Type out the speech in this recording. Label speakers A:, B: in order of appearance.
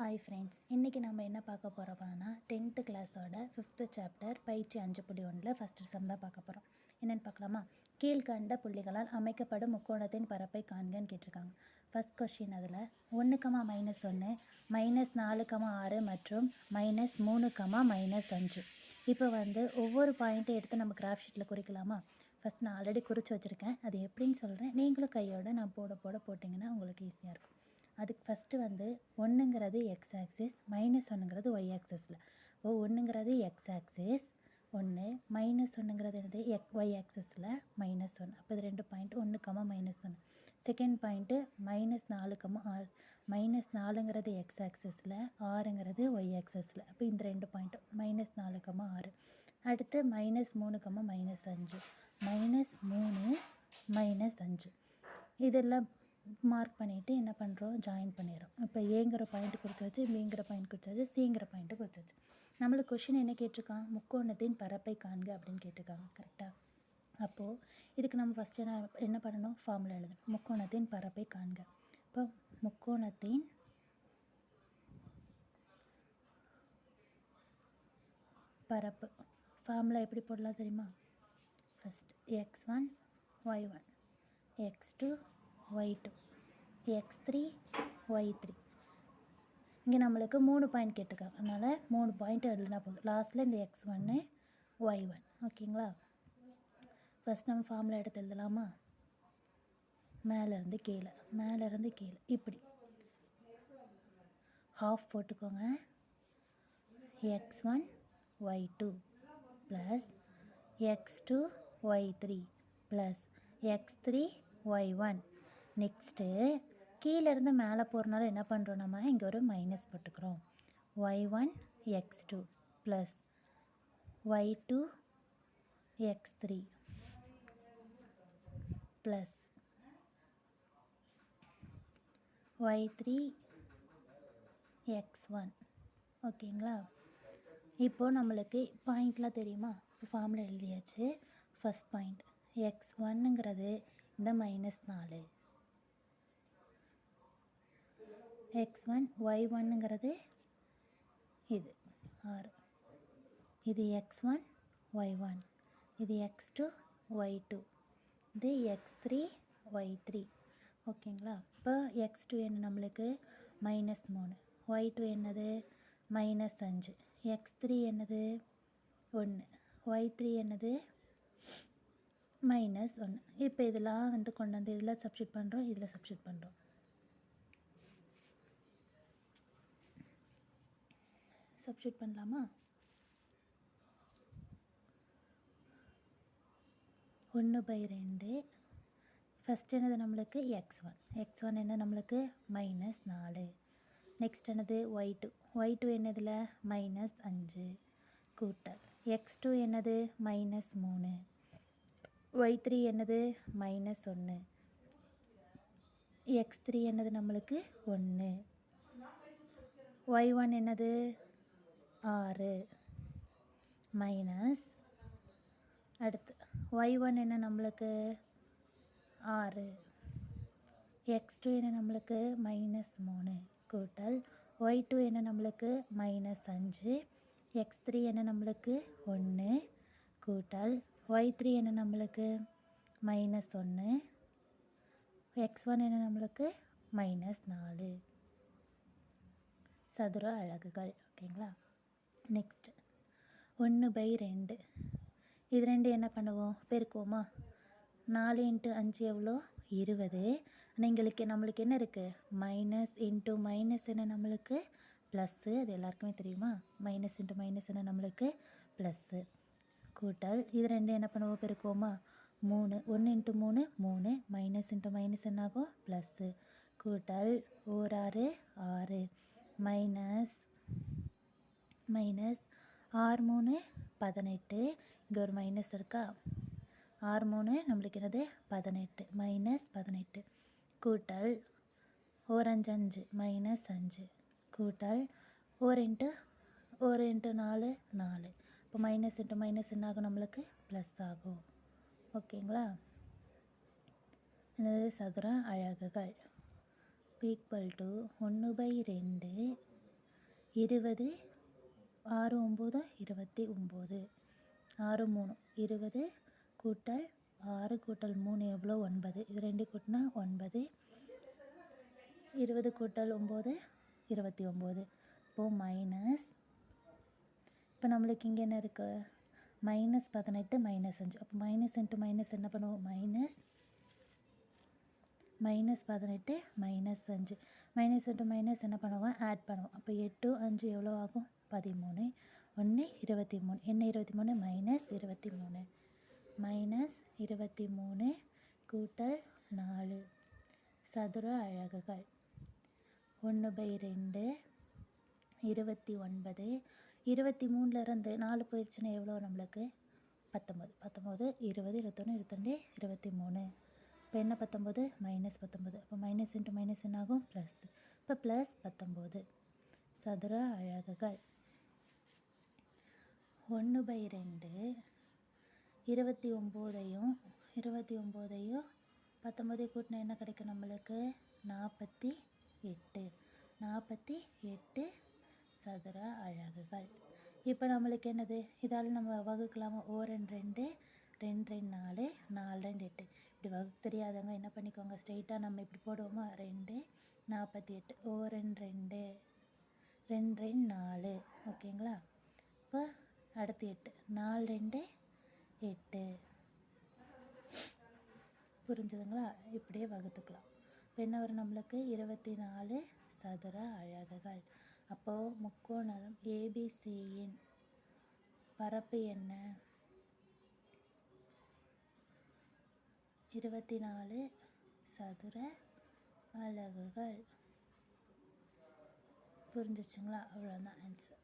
A: Hi friends இன்றைக்கி நம்ம என்ன பார்க்க போகிறோம்னா டென்த்து கிளாஸோட ஃபிஃப்த்து சாப்டர் பயிற்சி அஞ்சு புள்ளி ஒன்றில் ஃபஸ்ட்டு சம் தான் பார்க்க போகிறோம் என்னென்னு பார்க்கலாமா? கீழ்கண்ட புள்ளிகளால் அமைக்கப்படும் முக்கோணத்தின் பரப்பை காண்கன்னு கேட்டிருக்காங்க. ஃபஸ்ட் கொஷின் அதில் ஒன்றுக்கமா மைனஸ் ஒன்று மைனஸ் நாலு கமா ஆறு மற்றும் மைனஸ் மூணு கமா மைனஸ் அஞ்சு. இப்போ வந்து ஒவ்வொரு பாயிண்ட்டை எடுத்து நம்ம கிராஃப் ஷீட்டில் குறிக்கலாமா? ஃபஸ்ட் நான் ஆல்ரெடி குறித்து வச்சுருக்கேன். அது எப்படின்னு சொல்கிறேன் நீங்களும் கையோட நான் போட போட போட்டிங்கன்னா உங்களுக்கு ஈஸியாக இருக்கும். அதுக்கு ஃபஸ்ட்டு வந்து ஒன்றுங்கிறது எக்ஸ் ஆக்சிஸ் மைனஸ் ஒன்றுங்கிறது ஒய் ஆக்சிஸில் ஓ ஒன்றுங்கிறது எக்ஸ் ஆக்சிஸ் ஒன்று மைனஸ் ஒன்றுங்கிறது என்னது? எக் ஒய் ஆக்சஸில் மைனஸ் ஒன்று அப்போ இது ரெண்டு பாயிண்ட் ஒன்று கம்மா மைனஸ் ஒன்று செகண்ட் பாயிண்ட்டு மைனஸ் நாலு கம்மா ஆறு. மைனஸ் நாலுங்கிறது எக்ஸ் ஆக்சஸில் ஆறுங்கிறது ஒய் ஆக்சஸில் அப்போ இந்த ரெண்டு பாயிண்ட்டும் மைனஸ் நாலு கம்மா ஆறு. அடுத்து மைனஸ் மூணு கம்மா மைனஸ் அஞ்சு. மைனஸ் மூணு மைனஸ் அஞ்சு. இதெல்லாம் மார்க் பண்ணிவிட்டு என்ன பண்ணுறோம் ஜாயின் பண்ணிடுறோம். இப்போ ஏங்கிற பாயிண்ட் கொடுத்தாச்சு பிங்கிற பாயிண்ட் கொடுத்தாச்சு சிங்கிற பாயிண்ட்டு கொடுத்தாச்சு நம்மளுக்கு கொஷின் என்ன கேட்டிருக்கான்? முக்கோணத்தின் பரப்பை காண்க அப்படின்னு கேட்டிருக்காங்க கரெக்டாக அப்போது இதுக்கு நம்ம ஃபஸ்ட்டு என்ன என்ன பண்ணணும்? ஃபார்முலா எழுதணும். முக்கோணத்தின் பரப்பை காண்க. இப்போ முக்கோணத்தின் பரப்பு. ஃபார்முலா எப்படி போடலாம் தெரியுமா? First X one Y one X two Y two X three Y three இங்கே நம்மளுக்கு மூணு பாயிண்ட் கேட்டிருக்காங்க. அதனால் மூணு பாயிண்ட் எழுதினா போதும். லாஸ்ட்டில் இந்த எக்ஸ் ஒன்று ஒய் ஒன் ஓகேங்களா ஃபஸ்ட் நம்ம ஃபார்முலா எடுத்து எழுதலாமா? மேலேருந்து கீழே. மேலேருந்து கீழே. இப்படி. ஹாஃப் போட்டுக்கோங்க. X one Y two plus X two Y three plus X three Y one next கீழேருந்து மேலே போகிறனால என்ன பண்ணுறோம் நம்ம? இங்கே ஒரு மைனஸ் போட்டுக்கிறோம். Y one X two plus Y two X three plus Y three X one ஓகேங்களா? இப்போது நம்மளுக்கு பாயிண்ட்லாம் தெரியுமா? ஃபார்மில் எழுதியாச்சு. ஃபஸ்ட் பாயிண்ட் எக்ஸ் ஒன்னுங்கிறது இந்த மைனஸ் நாலு. எக்ஸ் ஒன் ஒய் ஒன்னுங்கிறது இது ஆறு. இது எக்ஸ் ஒன் ஒய் ஒன் இது எக்ஸ் டூ ஒய் டூ இது எக்ஸ் த்ரீ ஒய் த்ரீ ஓகேங்களா? இப்போ எக்ஸ் டூ என்ன நம்மளுக்கு? மைனஸ் மூணு. ஒய் டூ என்னது? மைனஸ் அஞ்சு. எக்ஸ் த்ரீ என்னது? ஒன்று ஒய் த்ரீ என்னது? மைனஸ் ஒன்று இப்போ இதெல்லாம் வந்து கொண்டு வந்து இதில் சப்ஸ்டியூட் பண்ணுறோம் இதில் சப்ஸ்டியூட் பண்ணுறோம் சப்ஸ்டியூட் பண்ணலாமா? ஒன்று பை ரெண்டு. ஃபஸ்ட் என்னது நம்மளுக்கு? எக்ஸ் ஒன் எக்ஸ் ஒன் என்ன நம்மளுக்கு? மைனஸ் நாலு. நெக்ஸ்ட் என்னது? ஒய் டூ ஒய் டூ என்னதில்? மைனஸ் அஞ்சு. கூட்டல். எக்ஸ் டூ என்னது? மைனஸ் மூணு. ஒய் த்ரீ என்னது? மைனஸ் ஒன்று எக்ஸ் த்ரீ என்னது நம்மளுக்கு? ஒன்று ஒய் ஒன் என்னது? ஆறு. மைனஸ் அடுத்து ஒய் ஒன் என்ன நம்மளுக்கு? ஆறு. எக்ஸ் டூ என்ன நம்மளுக்கு? மைனஸ் மூணு. கூட்டல் ஒய் டூ என்ன நம்மளுக்கு? மைனஸ் அஞ்சு. எக்ஸ் த்ரீ என்ன நம்மளுக்கு? ஒன்று கூட்டல் ஒய் த்ரீ என்ன நம்மளுக்கு? மைனஸ் ஒன்று எக்ஸ் ஒன் என்ன நம்மளுக்கு? மைனஸ் நாலு. சதுர அழகுகள் ஓகேங்களா? நெக்ஸ்ட் ஒன்று பை ரெண்டு. இது ரெண்டு என்ன பண்ணுவோம்? பெருக்குவோமா? நாலு இன்ட்டு அஞ்சு எவ்வளோ? இருபது. எங்களுக்கு நம்மளுக்கு என்ன இருக்குது மைனஸ் இன்ட்டு மைனஸ் என்ன நம்மளுக்கு? ப்ளஸ்ஸு அது எல்லாருக்குமே தெரியுமா? மைனஸ் இன்ட்டு மைனஸ் என்ன நம்மளுக்கு? ப்ளஸ்ஸு கூட்டல். இது ரெண்டு என்ன பண்ணுவோம்? பெருக்குவோமா? மூணு. ஒன்று இன்ட்டு மூணு மூணு. மைனஸ் இன்ட்டு மைனஸ் என்னாகும்? ப்ளஸ்ஸு கூட்டல். ஓர் ஆறு ஆறு. மைனஸ் மைனஸ் ஆறு மூணு பதினெட்டு. இங்கே ஒரு மைனஸ் இருக்கா? ஆறு மூணு நம்மளுக்கு என்னது? பதினெட்டு. மைனஸ் பதினெட்டு. கூட்டல் ஓர் அஞ்சு அஞ்சு. மைனஸ் அஞ்சு. கூட்டல் ஓர் இன்ட்டு ஒரு இன்ட்டு நாலு நாலு. இப்போ மைனஸ் இன்ட்டு மைனஸ் என்ன ஆகும் நம்மளுக்கு? ப்ளஸ் ஆகும். ஓகேங்களா என்னது? சதுர அழகுகள். ஈக்குவல் டு ஒன்று பை ரெண்டு. இருபது ஆறு ஒம்பது இருபத்தி ஒம்பது. ஆறு மூணு. இருபது கூட்டல் ஆறு கூட்டல் மூணு எவ்வளோ? ஒன்பது. இது ரெண்டு கூட்டினா ஒன்பது. இருபது கூட்டல் ஒம்பது இருபத்தி ஒம்பது. இப்போது மைனஸ் இப்போ நம்மளுக்கு இங்கே என்ன இருக்குது மைனஸ் பதினெட்டு மைனஸ் அஞ்சு. அப்போ மைனஸ் இன்ட்டு மைனஸ் என்ன பண்ணுவோம்? மைனஸ் மைனஸ் பதினெட்டு மைனஸ் அஞ்சு. மைனஸ் இன்ட்டு மைனஸ் என்ன பண்ணுவோம்? ஆட் பண்ணுவோம். அப்போ எட்டு அஞ்சு எவ்வளோ ஆகும்? பதிமூணு ஒன்று இருபத்தி மூணு என்ன இருபத்தி மூணு மைனஸ் இருபத்தி மூணு மைனஸ் இருபத்தி மூணு கூட்டல் நாலு. சதுர அழகுகள். ஒன்று பை ரெண்டு இருபத்தி ஒன்பது. இருபத்தி மூணுலேருந்து நாலு போயிடுச்சுன்னா எவ்வளோ நம்மளுக்கு? பத்தொம்பது. பத்தொம்பது இருபது இருபத்தொன்று இருபத்தொண்டு இருபத்தி மூணு இப்போ என்ன பத்தொம்பது? மைனஸ் பத்தொம்பது. அப்போ மைனஸ் இன்ட்டு மைனஸ் என்ன ஆகும் ப்ளஸ் இப்போ ப்ளஸ் பத்தொம்போது. சதுர அழகுகள். ஒன்று பை ரெண்டு இருபத்தி ஒம்போதையும் இருபத்தி ஒம்போதையும் பத்தொம்போதையும் கூட்டினா என்ன கிடைக்கும் நம்மளுக்கு? நாற்பத்தி எட்டு. நாற்பத்தி எட்டு சதுர அழகுகள். இப்போ நம்மளுக்கு என்னது? இதால் நம்ம வகுக்கலாமா? ஓ ரெண்டு ரெண்டு ரெண்டு ரெண்டு நாலு நாலு ரெண்டு எட்டு. இப்படி வகுக்க தெரியாதவங்க என்ன பண்ணிக்கோங்க? ஸ்ட்ரெயிட்டாக நம்ம இப்படி போடுவோமா? ரெண்டு நாற்பத்தி எட்டு. ஓ ரெண்டு ரெண்டு ரெண்டு ரெண்டு நாலு. ஓகேங்களா? இப்போ அடுத்து எட்டு. நாலு ரெண்டு எட்டு. புரிஞ்சுதுங்களா? இப்படியே வகுத்துக்கலாம். இப்போ என்ன வரும் நம்மளுக்கு? இருபத்தி நாலு சதுர அழகுகள். அப்போது முக்கோணம் ஏபிசியின் பரப்பு என்ன? இருபத்தி நாலு சதுர அலகுகள் புரிஞ்சிச்சுங்களா? அவ்வளோதான் ஆன்சர்